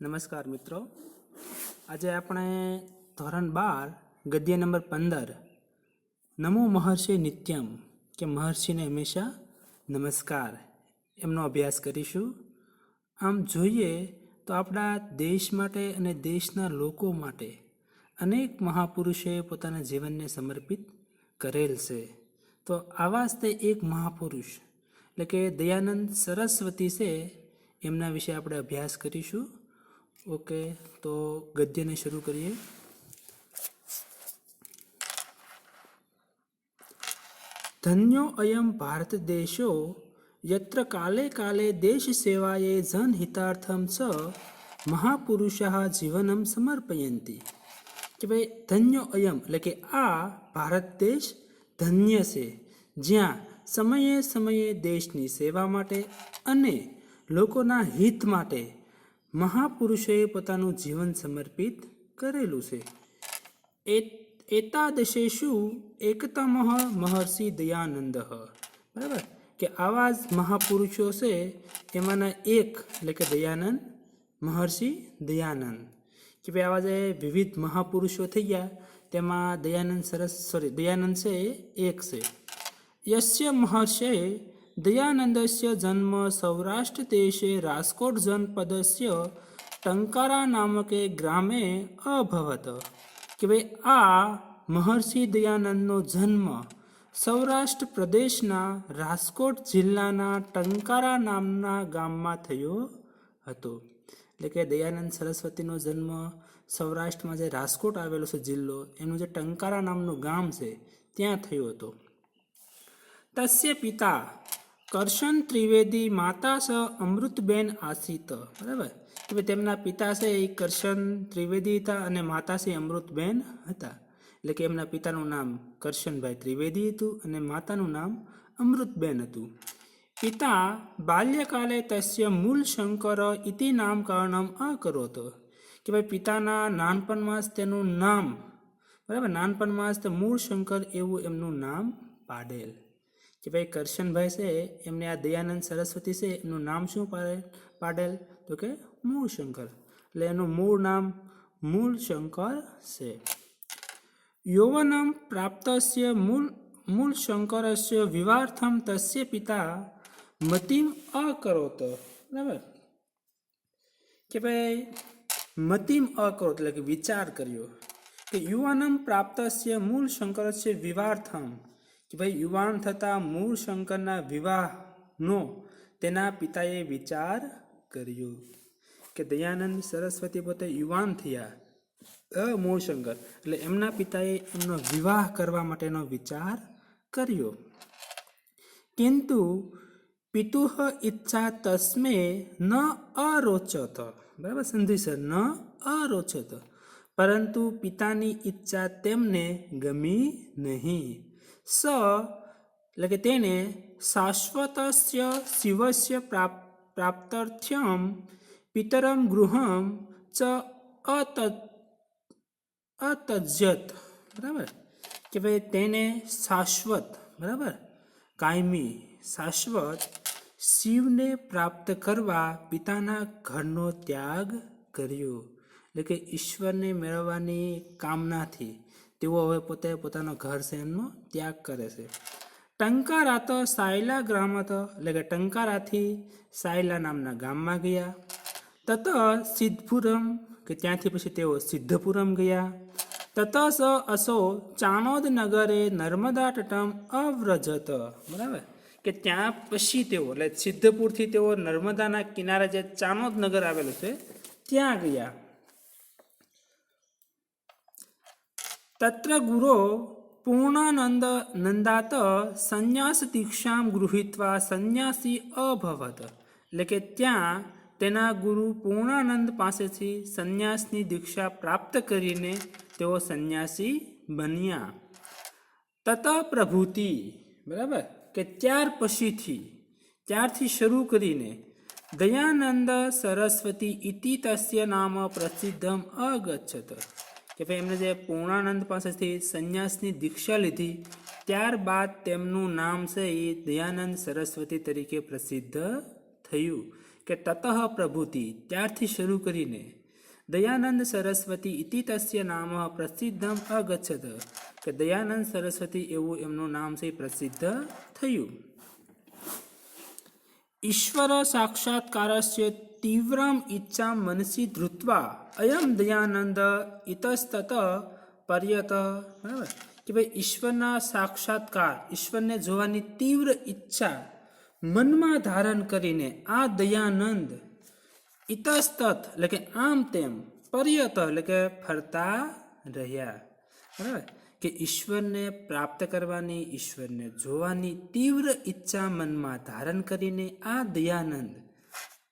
નમસ્કાર મિત્રો. આજે આપણે ધોરણ બાર, ગદ્ય નંબર પંદર, નમો મહર્ષિ નિત્યમ કે મહર્ષિને હંમેશા નમસ્કાર એમનો અભ્યાસ કરીશું. આમ જોઈએ તો આપણા દેશ માટે અને દેશના લોકો માટે અનેક મહાપુરુષોએ પોતાના જીવનને સમર્પિત કરેલ છે. તો આવા જ તે એક મહાપુરુષ, એટલે કે દયાનંદ સરસ્વતી છે, એમના વિશે આપણે અભ્યાસ કરીશું. ઓકે, તો ગદ્યને શરૂ કરીએ. ધન્યો અયમ ભારત દેશો, યત્ર કાલે કાલે દેશ સેવાયે જનહિતાર્થમ સ, મહાપુરુષા જીવનમ સમર્પયંતી. કે ભાઈ, ધન્યો અયમ, એટલે કે આ ભારત દેશ ધન્ય છે, જ્યાં સમયે સમયે દેશની સેવા માટે અને લોકોના હિત માટે મહાપુરુષોએ પોતાનું જીવન સમર્પિત કરેલું છે. એ- એતાદશેષુ એકતમઃ મહર્ષિ દયાનંદ. બરાબર? કે આવા જ મહાપુરુષો છે, એમાંના એક, એટલે કે દયાનંદ, મહર્ષિ દયાનંદ. કે ભાઈ આવા જે વિવિધ મહાપુરુષો થઈ ગયા, તેમાં દયાનંદ સરસ સોરી દયાનંદ છે, એ એક છે. યસ્ય મહર્ષે દયાનંદસ્ય જન્મ સૌરાષ્ટ્ર દેશે રાજકોટ જનપદસ્ય ટંકારા નામકે ગ્રામે અભવત કે ભાઈ આ મહર્ષિ દયાનંદનો જન્મ સૌરાષ્ટ્ર પ્રદેશના રાજકોટ જિલ્લાના ટંકારા નામના ગામમાં થયો હતો એટલે કે દયાનંદ સરસ્વતીનો જન્મ સૌરાષ્ટ્રમાં જે રાજકોટ આવેલો છે જિલ્લો એનું જે ટંકારા નામનું ગામ છે ત્યાં થયો હતો તસ્ય પિતા કરશન ત્રિવેદી માતા સ અમૃતબેન આસિત બરાબર? કે તેમના પિતા છે એ કરશન ત્રિવેદી હતા અને માતા છે અમૃતબેન હતા. એટલે કે એમના પિતાનું નામ કરશનભાઈ ત્રિવેદી હતું અને માતાનું નામ અમૃતબેન હતું. પિતા બાલ્યકાલે તસ્ય મૂળ શંકર ઇતિ નામકરણમ અકરોત કે ભાઈ પિતાના નાનપણમાં જ તેનું નામ, બરાબર? નાનપણમાં જ મૂળ શંકર એવું એમનું નામ પાડેલ. કે ભાઈ કરશનભાઈ છે, એમને આ દયાનંદ સરસ્વતી છે એમનું નામ શું પાડે પાડેલ? તો કે મૂળ શંકર એટલે એનું મૂળ નામ મૂળ શંકર છે. યૌવનમ પ્રાપ્તસ્ય મૂળ મૂળ શંકરસ્ય વિવાહાર્થમ તસ્ય પિતા મતિમ અકરોત. બરાબર? કે ભાઈ મતિમ અકરોત એટલે કે વિચાર કર્યો. કે યુવાનમ પ્રાપ્તસ્ય મૂળ શંકરસ્ય વિવાહાર્થમ કે ભાઈ યુવાન થતાં મૂળ શંકરના વિવાહનો તેના પિતાએ વિચાર કર્યો કે દયાનંદ સરસ્વતી પોતે યુવાન થયા. અ મૂળ શંકર. એટલે એમના પિતાએ એમનો વિવાહ કરવા માટેનો વિચાર કર્યો. કિંતુ પિતુઃ ઈચ્છા તસ્મે ન અરોચત. બરાબર? સંધિ સર, ન અરોચત. પરંતુ પિતાની ઈચ્છા તેમને ગમી નહીં. સ એટલે કે તેને શાશ્વતસ્ય શિવસ્ય પ્રાપ પ્રાપ્તર્થ્યમ પિતરમ ગૃહમ ચ અત અતજ્યત બરાબર કે ભાઈ તેને શાશ્વત બરાબર કાયમી શાશ્વત શિવને પ્રાપ્ત કરવા પિતાના ઘરનો ત્યાગ કર્યો એટલે કે ઈશ્વરને મેળવવાની કામનાથી તેઓ હવે પોતે પોતાનો ઘર શહેરનો ત્યાગ કરે છે. ટંકારા તો સાયલા ગ્રામ હતો એટલે કે ટંકારાથી સાયલા નામના ગામમાં ગયા. તત સિદ્ધપુરમ, કે ત્યાંથી પછી તેઓ સિદ્ધપુરમ ગયા. તત સ અસો ચાણોદ નગરે નર્મદા તટમ અવ્રજત. બરાબર? કે ત્યાં પછી તેઓ, એટલે સિદ્ધપુરથી તેઓ નર્મદાના કિનારે જે ચાણોદ નગર આવેલું છે, ત્યાં ગયા. તત્ર ગુરો પૂર્ણાનંદ નંદાત સંન્યાસ દીક્ષામ ગૃહીત્વા સંન્યાસી અભવત એટલે કે ત્યાં તેના ગુરુ પૂર્ણાનંદ પાસેથી સંન્યાસની દીક્ષા પ્રાપ્ત કરીને તેઓ સંન્યાસી બન્યા તત પ્રભૂતિ બરાબર કે ત્યાર પછીથી ત્યારથી શરૂ કરીને દયાનંદ સરસ્વતી ઇતિ તસ્ય નામ પ્રસિદ્ધમ અગચ્છત કે ભાઈ એમને જે પૂર્ણાનંદ પાસેથી સંન્યાસની દીક્ષા લીધી, ત્યારબાદ તેમનું નામ છે એ દયાનંદ સરસ્વતી તરીકે પ્રસિદ્ધ થયું કે તતઃ પ્રભુતિ, ત્યારથી શરૂ કરીને દયાનંદ સરસ્વતી ઇતિ તસ્ય નામ પ્રસિદ્ધમ અગચ્છત કે દયાનંદ સરસ્વતી એવું એમનું નામ છે પ્રસિદ્ધ થયું. ઈશ્વર સાક્ષાત્કારસ્ય તીવ્રમ ઈચ્છા મનસી ધૃત્વા અયમ દયાનંદ ઇતસ્તત પર્યત બરાબર કે ભાઈ ઈશ્વરના સાક્ષાત્કાર ઈશ્વરને જોવાની તીવ્ર ઈચ્છા મનમાં ધારણ કરીને આ દયાનંદ ઇતસ્તત એટલે કે આમ તેમ પર્યત એટલે કે ફરતા રહ્યા બરાબર કે ઈશ્વરને પ્રાપ્ત કરવાની ઈશ્વરને જોવાની તીવ્ર ઈચ્છા મનમાં ધારણ કરીને આ દયાનંદ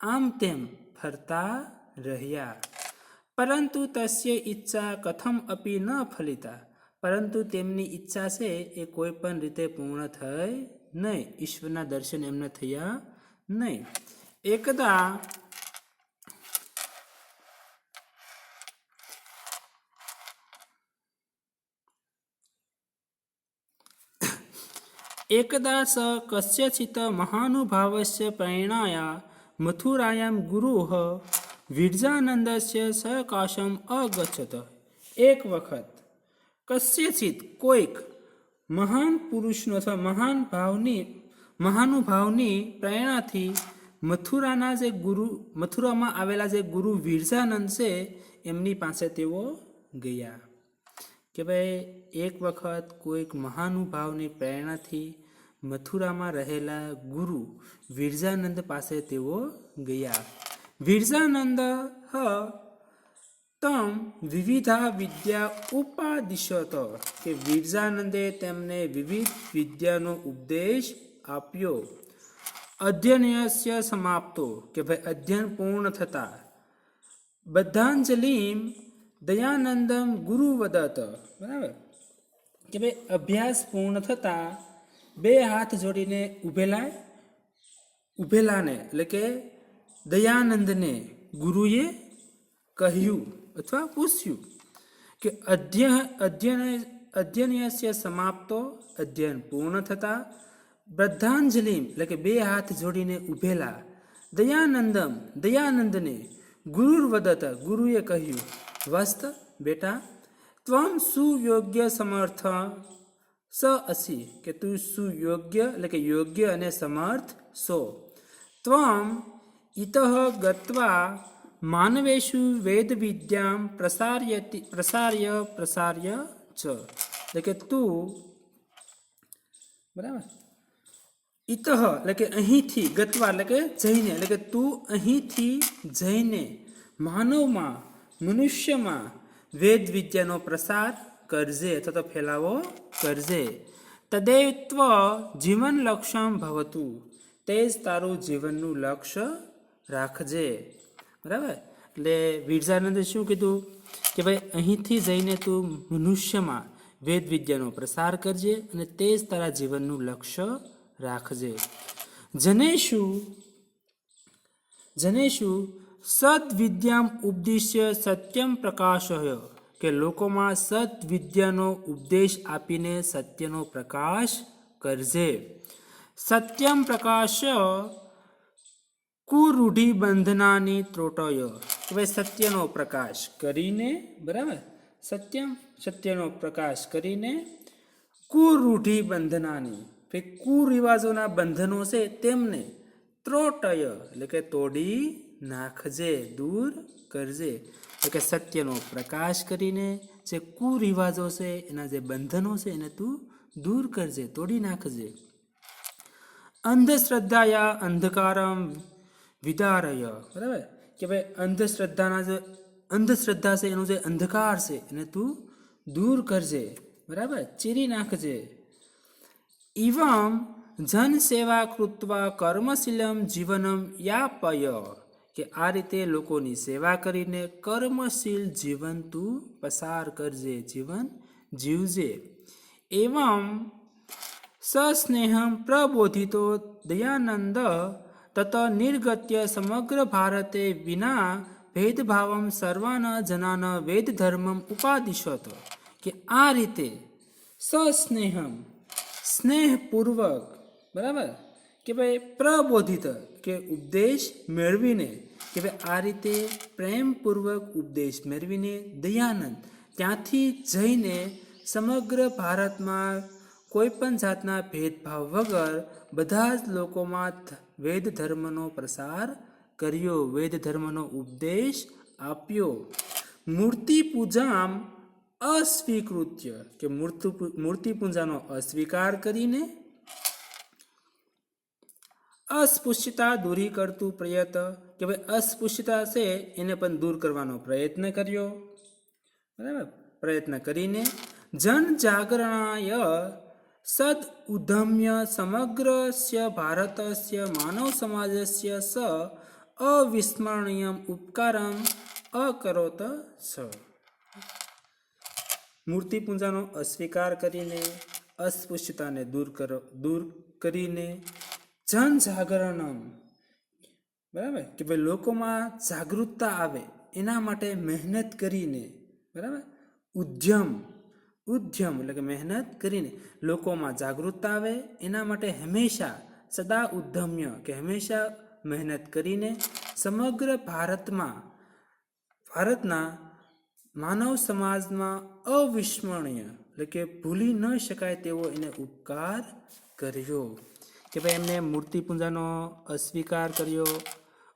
આમ તેમ ફરતા રહ્યા. પરંતુ તસ્ય ઈચ્છા કથમ અપી ન ફલિતા. પરંતુ તેમની ઈચ્છા છે એ કોઈ પણ રીતે પૂર્ણ થઈ નહીં. ઈશ્વરના દર્શન એમને થયા નહીં. એકદા એકદા સ કસ્યચિત મહાનુભાવસ્ય પ્રેરણાયા મથુરાયામ ગુરુ વિરજાનંદસ્ય સકાશમ અગચ્છત એક વખત કસ્યચિત કોઈક મહાન પુરુષનો અથવા મહાન ભાવની મહાનુભાવની પ્રેરણાથી મથુરાના જે ગુરુ મથુરામાં આવેલા જે ગુરુ વિરજાનંદ છે એમની પાસે તેઓ ગયા કે ભાઈ એક વખત કોઈક મહાનુભાવની પ્રેરણાથી મથુરામાં રહેલા ગુરુ વિરજાનંદ પાસે તેઓ ગયા. વિરજાનંદ હ, તમ વિવિધા વિદ્યા ઉપાદિશત. કે વિરજાનંદે તેમને વિવિધ વિદ્યાનો ઉપદેશ આપ્યો. અધ્યયનસ્ય સમાપ્તો, કે ભાઈ અધ્યયન પૂર્ણ થતા. બદ્ધાંજલિમ દયાનંદમ ગુરુ વદત બરાબર? કે ભાઈ અભ્યાસ પૂર્ણ થતા બે હાથ જોડીને ઉભેલા ઉભેલાને એટલે કે દયાનંદને ગુરુએ કહ્યું અથવા પૂછ્યું કે અધ્યય અધ્યયન અધ્યયનસ્ય સમાપ્તો, અધ્યયન પૂર્ણ થતા બ્રદ્ધાંજલિ એટલે કે બે હાથ જોડીને ઉભેલા દયાનંદમ, દયાનંદને ગુરુર્વદત, ગુરુએ કહ્યું, વસ્ત બેટા, ત્વમ સુયોગ્ય સમર્થ સ અસી કે તું સુયોગ્ય એટલે કે યોગ્ય અને સમર્થ સો. ત્વમ ઇત ગત્વા માનવેશુ વેદ વિદ્યામ પ્રસાર્ય પ્રસાર્ય પ્રસાર્ય ચ. એટલે કે તું, બરાબર? ઇતઃ એટલે કે અહીંથી ગતવા, એટલે કે જઈને, એટલે કે તું અહીંથી જઈને માનવમાં, મનુષ્યમાં વેદ વિદ્યાનો પ્રસાર કરજે અથવા તો ફેલાવો કરજે તદેવ જીવન લક્ષ્યમ ભવતું તે જ તારું જીવનનું લક્ષ્ય રાખજે બરાબર એટલે વિરજાનંદે શું કીધું? કે ભાઈ, અહીંથી જઈને તું મનુષ્યમાં વેદ વિદ્યાનો પ્રસાર કરજે અને તે જ તારા જીવનનું લક્ષ્ય રાખજે। જનેશુ જનેશુ, સદવિદ્યામ ઉપદિશ્ય સત્યમ પ્રકાશય। કે લોકોમાં સદવિદ્યાનો ઉપદેશ આપીને સત્યનો પ્રકાશ કરજે. સત્યમ પ્રકાશ કુરૂઢિ બંધનાની ત્રોટય. કે સત્યનો પ્રકાશ કરીને, બરાબર? સત્યમ સત્યનો પ્રકાશ કરીને કુરૂઢિ બંધનાની કુરિવાજોના બંધનો છે તેમને ત્રોટય, એટલે કે તોડી નાખજે, દૂર કરજે. એટલે કે સત્યનો પ્રકાશ કરીને જે કુરિવાજો છે, એના જે બંધનો છે, એને તું દૂર કરજે, તોડી નાખજે. અંધશ્રદ્ધાયા અંધકારમ વિદારય. બરાબર? કે ભાઈ, અંધશ્રદ્ધાના જે અંધશ્રદ્ધા છે, એનો જે અંધકાર છે, એને તું દૂર કરજે. બરાબર? ચીરી નાખજે. ઇવમ જન સેવા કૃત્વા કર્મશીલમ જીવનમ યાપય. કે આ રીતે લોકોની સેવા કરીને કર્મશીલ જીવન તું પસાર કરજે, જીવન જીવજે. એવમ સસ્નેહમ પ્રબોધિતો દયાનંદ તત નિર્ગત્ય સમગ્ર ભારતે વિના ભેદભાવમ સર્વાન જનાન વેદ ધર્મમ ઉપાદિશત. કે આ રીતે સસ્નેહમ સ્નેહપૂર્વક, બરાબર? કે ભાઈ પ્રબોધિત કે ઉપદેશ મેળવીને, કે ભાઈ આ રીતે પ્રેમપૂર્વક ઉપદેશ મેળવીને દયાનંદ ત્યાંથી જઈને સમગ્ર ભારતમાં કોઈ પણ જાતના ભેદભાવ વગર બધા જ લોકોમાં વેદ ધર્મનો પ્રસાર કર્યો, વેદ ધર્મનો ઉપદેશ આપ્યો. મૂર્તિ પૂજામ અસ્વીકૃત્ય, કે મૂર્તિ મૂર્તિ પૂજાનો અસ્વીકાર કરીને અસ્પૃશ્યતા દૂરી કરતું પ્રયત્ન કે ભાઈ અસ્પૃશ્યતા છે એને પણ દૂર કરવાનો પ્રયત્ન કર્યો. બરાબર? પ્રયત્ન કરીને જનજાગરણાય સદ ઉદ્યમ્ય સમગ્રસ્ય ભારતસ્ય માનવ સમાજસ્ય સ અવિસ્મરણીય ઉપકારમ અકરોત સ. મૂર્તિ પૂજાનો અસ્વીકાર કરીને અસ્પૃશ્યતાને દૂર કરો, દૂર કરીને જન જાગરણમ બરાબર? કે ભાઈ લોકોમાં જાગૃતતા આવે, એના માટે મહેનત કરીને, બરાબર? ઉદ્યમ ઉદ્યમ એટલે કે મહેનત કરીને લોકોમાં જાગૃતતા આવે, એના માટે હંમેશા સદા ઉદ્યમ્ય કે હંમેશા મહેનત કરીને સમગ્ર ભારતમાં, ભારતના માનવ સમાજમાં અવિસ્મરણીય, એટલે કે ભૂલી ન શકાય તેવો એને ઉપકાર કર્યો. કે ભાઈ એમને મૂર્તિ પૂજાનો અસ્વીકાર કર્યો,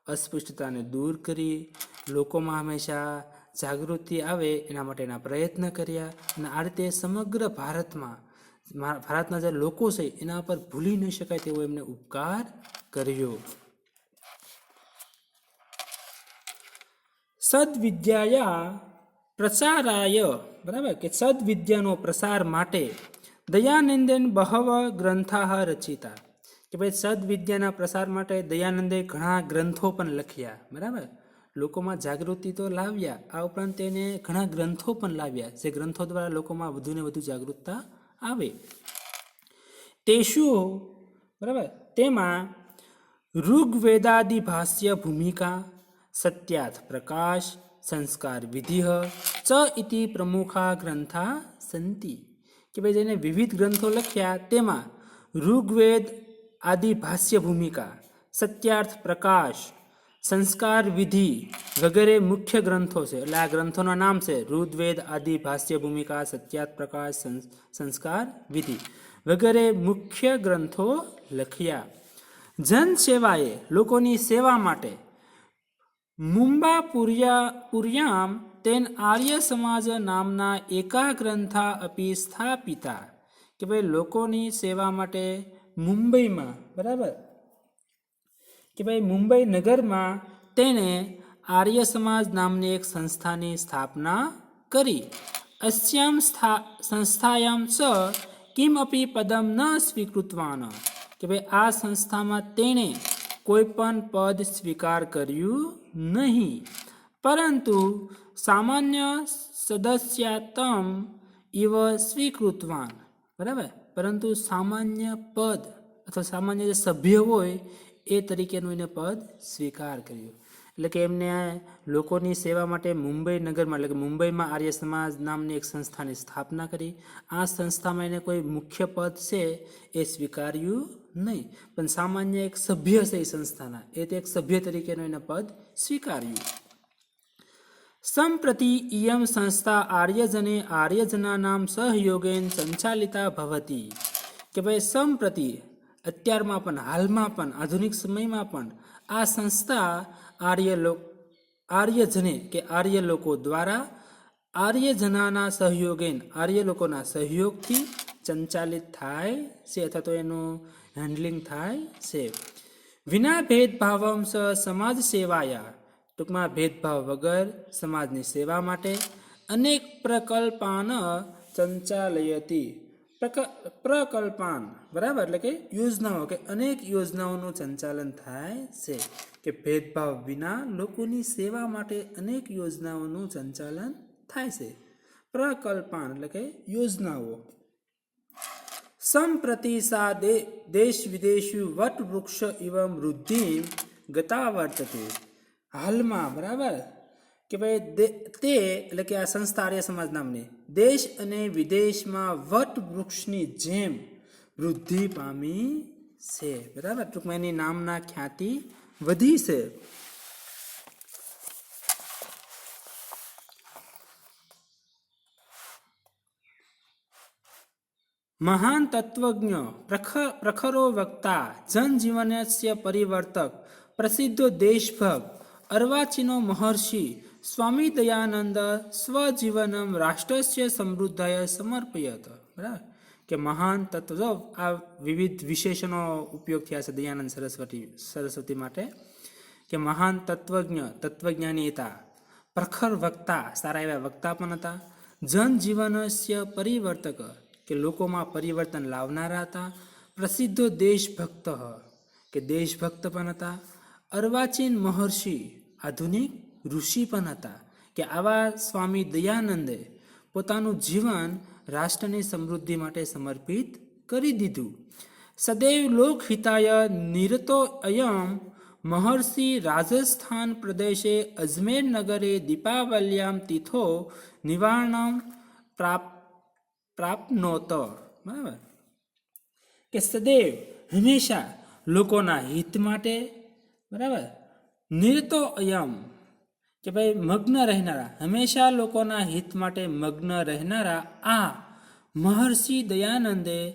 અસ્પૃશ્યતાને દૂર કરી, લોકોમાં હંમેશા જાગૃતિ આવે એના માટેના પ્રયત્ન કર્યા અને આ રીતે સમગ્ર ભારતમાં ભારતના જે લોકો છે એના પર ભૂલી ન શકાય તેવો એમને ઉપકાર કર્યો. સદવિદ્યાયા પ્રસારાય, બરાબર? કે સદવિદ્યાનો પ્રસાર માટે દયાનંદન બહવ ગ્રંથા રચિતા. કે ભાઈ સદવિદ્યાના પ્રસાર માટે દયાનંદે ઘણા ગ્રંથો પણ લખ્યા, બરાબર? લોકોમાં જાગૃતિ તો લાવ્યા, આ ઉપરાંત તેને ઘણા ગ્રંથો પણ લાવ્યા, જે ગ્રંથો દ્વારા લોકોમાં વધુને વધુ જાગૃતતા આવે. તેશુ બરાબર? તેમાં ઋગ્વેદાદિ ભાષ્ય ભૂમિકા, સત્યાર્થ પ્રકાશ, સંસ્કાર વિધિહ, ચ ઇતિ પ્રમુખા ગ્રંથા સંતિ. કે ભાઈ જેને વિવિધ ગ્રંથો લખ્યા, તેમાં ઋગ્વેદ આદિ ભાષ્ય ભૂમિકા સત્યાર્થ પ્રકાશ સંસ્કાર વિધિ વગેરે મુખ્ય ગ્રંથો છે એટલે આ ગ્રંથોના નામ છે ઋગ્વેદ આદિ ભાષ્ય ભૂમિકા સત્યાર્થ પ્રકાશ સંસ- સંસ્કાર વિધિ વગેરે મુખ્ય ગ્રંથો લખ્યા જન સેવાએ લોકોની સેવા માટે મુંબા પુર્યા પુર્યામ તેન આર્ય સમાજ નામના એકા ગ્રંથા અપી સ્થાપિતા કે ભાઈ લોકોની સેવા માટે મુંબઈમાં, બરાબર? કે ભાઈ મુંબઈ નગરમાં તેણે આર્ય સમાજ નામની એક સંસ્થાની સ્થાપના કરી. અસ્યામ સ્થા, સંસ્થાયામ સ કિમ અપી પદમ ન સ્વીકૃતવાન. કે ભાઈ આ સંસ્થામાં તેણે કોઈ પણ પદ સ્વીકાર કર્યું નહીં. પરંતુ સામાન્ય સદસ્યાતમ ઇવ સ્વીકૃતવાન. બરાબર? પરંતુ સામાન્ય પદ અથવા સામાન્ય જે સભ્ય હોય, એ તરીકેનું એને પદ સ્વીકાર કર્યું. એટલે કે એમને લોકોની સેવા માટે મુંબઈ નગરમાં, એટલે કે મુંબઈમાં આર્ય સમાજ નામની એક સંસ્થાની સ્થાપના કરી. આ સંસ્થામાં એને કોઈ મુખ્ય પદ છે એ સ્વીકાર્યું નહીં. પણ સામાન્ય એક સભ્ય છે એ સંસ્થાના, એ તે એક સભ્ય તરીકેનું એને પદ સ્વીકાર્યું. સંપ્રતિ ઇયમ સંસ્થા આર્યજને આર્યજનાનામ સહયોગેન સંચાલિતા ભવતી. કે ભાઈ સંપ્રતિ અત્યારમાં પણ, હાલમાં પણ, આધુનિક સમયમાં પણ આ સંસ્થા આર્ય લોક આર્યજને કે આર્ય દ્વારા આર્યજનાના સહયોગેન આર્ય લોકોના સહયોગથી સંચાલિત થાય છે અથવા તો એનું હેન્ડલિંગ થાય છે. વિના ભેદભાવમ સમાજ સેવાયા. ટૂંકમાં ભેદભાવ વગર સમાજની સેવા માટે અનેક પ્રકલ્પાન સંચાલયતી. પ્રક- પ્રકલ્પાન, બરાબર? એટલે કે યોજનાઓ, કે અનેક યોજનાઓનું સંચાલન થાય છે. કે ભેદભાવ વિના લોકોની સેવા માટે અનેક યોજનાઓનું સંચાલન થાય છે. પ્રકલ્પાન, એટલે કે યોજનાઓ. સંપ્રતિ સા દે- દેશ વિદેશી વટ વૃક્ષ ઇવ વૃદ્ધિ ગતા વર્તતે હાલમાં, બરાબર? કે ભાઈ તે, એટલે કે આ સંસ્થા આર્ય સમાજ નામની, દેશ અને વિદેશમાં વટ વૃક્ષની જેમ વૃદ્ધિ પામી છે, બરાબર? ટૂંકમાં એની નામના ખ્યાતિ વધી છે. મહાન તત્વજ્ઞ પ્રખર પ્રખરો વક્તા, જનજીવનસ્ય પરિવર્તક, પ્રસિદ્ધો દેશભક્ત અર્વાચીનો મહર્ષિ સ્વામી દયાનંદ સ્વજીવનમ રાષ્ટ્રસ્ય સમૃદ્ધાય સમર્પયત. બરાબર? કે મહાન તત્વ આ વિવિધ વિશેષનો ઉપયોગ થયા છે દયાનંદ સરસ્વતી સરસ્વતી માટે. કે મહાન તત્વજ્ઞ તત્વજ્ઞાની હતા પ્રખર વક્તા, સારા એવા વક્તા પણ હતા. જનજીવનસ્ય પરિવર્તક, કે લોકોમાં પરિવર્તન લાવનારા હતા. પ્રસિદ્ધો દેશભક્ત, કે દેશભક્ત પણ હતા. અર્વાચીન મહર્ષિ આધુનિક ઋષિ પણ હતા કે આવા સ્વામી દયાનંદે પોતાનું જીવન રાષ્ટ્રની સમૃદ્ધિ માટે સમર્પિત કરી દીધું. સદૈવ લોકહિતાય નિરતો અયમ મહર્ષિ રાજસ્થાન પ્રદેશે અજમેર નગરે દીપાવલ્યામ તીથો નિવારણ પ્રાપ, પ્રાપ્નોત. બરાબર? કે સદૈવ હંમેશા લોકોના હિત માટે, બરાબર? નિરતો અયમ. કે ભાઈ મગ્ન રહેનારા, હંમેશા લોકોના હિત માટે મગ્ન રહેનારા આ મહર્ષિ દયાનંદે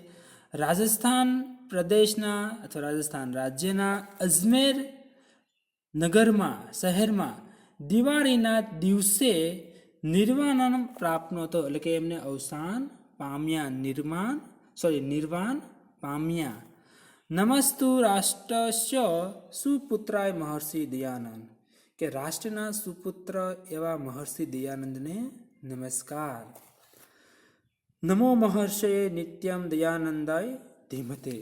રાજસ્થાન પ્રદેશના અથવા રાજસ્થાન રાજ્યના અજમેર નગરમાં, શહેરમાં દિવાળીના દિવસે નિર્વાણ પ્રાપ્તનો હતો એટલે કે એમને અવસાન પામ્યા, નિર્માણ સોરી નિર્વાણ પામ્યા. નમસ્તુ રાષ્ટ્રસ્ય સુપુત્રાય મહર્ષિ દયાનંદ કે રાષ્ટ્રના સુપુત્ર એવા મહર્ષિ દયાનંદને નમસ્કાર નમો મહર્ષે નિત્યમ દયાનંદાય ધીમતે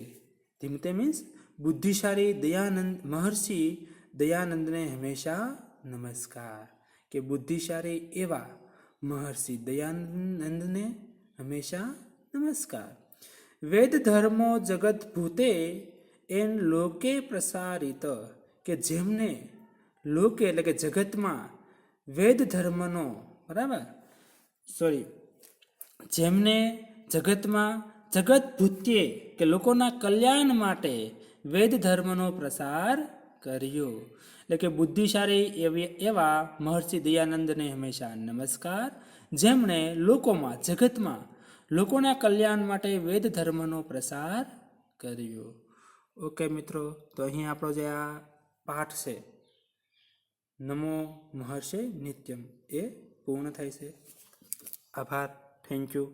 ધીમતે મીન્સ બુદ્ધિશાળી દયાનંદ મહર્ષિ દયાનંદને હંમેશા નમસ્કાર કે બુદ્ધિશાળી એવા મહર્ષિ દયાનંદને હંમેશા નમસ્કાર વેદ ધર્મો જગત ભૂતે એન લોકે પ્રસારિત, કે જેમને લોકે એટલે કે જગતમાં વેદ ધર્મનો બરાબર? સોરી જેમને જગતમાં જગત ભૂત્યે, કે લોકોના કલ્યાણ માટે વેદ ધર્મનો પ્રસાર કર્યો. એટલે કે બુદ્ધિશાળી એવી, એવા મહર્ષિ દયાનંદને હંમેશા નમસ્કાર. જેમણે લોકોમાં, જગતમાં લોકોના કલ્યાણ માટે વેદ ધર્મનો પ્રસાર કર્યો. ઓકે મિત્રો, તો અહીં આપણો જે આ પાઠ છે, નમો મહર્ષે નિત્યમ, એ પૂર્ણ થાય છે. આભાર. Thank you